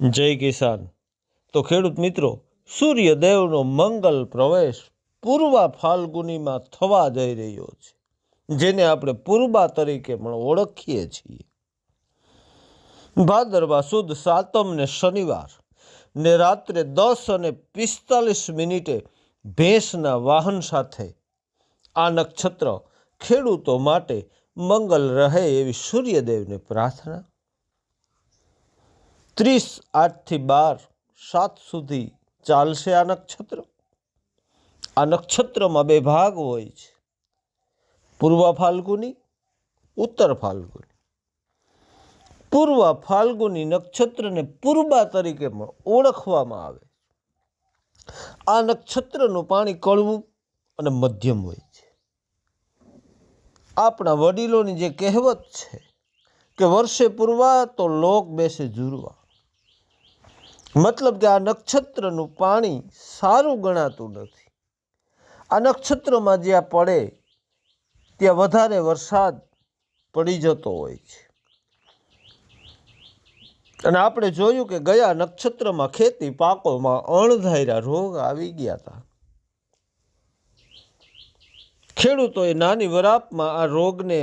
જય કિસાન. તો ખેડૂત મિત્રો, સૂર્યદેવનો મંગલ પ્રવેશ પૂર્વા ફાલ્ગુનીમાં થવા જઈ રહ્યો છે, જેને આપણે પૂર્વા તરીકે પણ ઓળખીએ છીએ. ભાદરવા સુદ સાતમ ને શનિવાર ને રાત્રે દસ અને પિસ્તાલીસ મિનિટે ભેંસના વાહન સાથે આ નક્ષત્ર ખેડૂતો માટે મંગલ રહે એવી સૂર્યદેવને પ્રાર્થના. ત્રીસ આઠથી બાર સાત સુધી ચાલશે આ નક્ષત્ર. આ નક્ષત્રમાં બે ભાગ હોય છે. પૂર્વ ફાલ્ગુની, ઉત્તર ફાલ્ગુની. પૂર્વ ફાલ્ગુની નક્ષત્રને પૂર્વા તરીકે પણ ઓળખવામાં આવે છે. આ નક્ષત્રનું પાણી કળવું અને મધ્યમ હોય છે. આપણા વડીલોની જે કહેવત છે કે વર્ષે પૂર્વા તો લોક બેસે જુરવા. મતલબ કે આ નક્ષત્રનું પાણી સારું ગણાતું નથી. આ નક્ષત્રમાં જ્યાં પડે, ત્યાં વધારે વરસાદ પડી જતો હોય છે. અને આપણે જોયું કે ગયા નક્ષત્રમાં ખેતી પાકોમાં અણધાર્યા રોગ આવી ગયા હતા. ખેડૂતોએ નાની વરાપમાં આ રોગને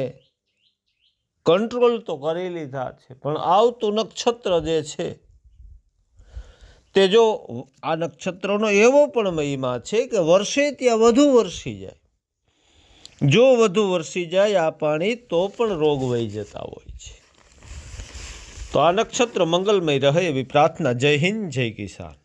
કંટ્રોલ તો કરી લીધા છે, પણ આવતું નક્ષત્ર જે છે તે જો આ નક્ષત્રનો એવો પણ મહિમા છે કે વર્ષે ત્યાં વધુ વરસી જાય. જો વધુ વરસી જાય આ પાણી, તો પણ રોગ વહી જતા હોય છે. તો આ નક્ષત્ર મંગલમય રહે એવી પ્રાર્થના. જય હિન્દ, જય કિસાન.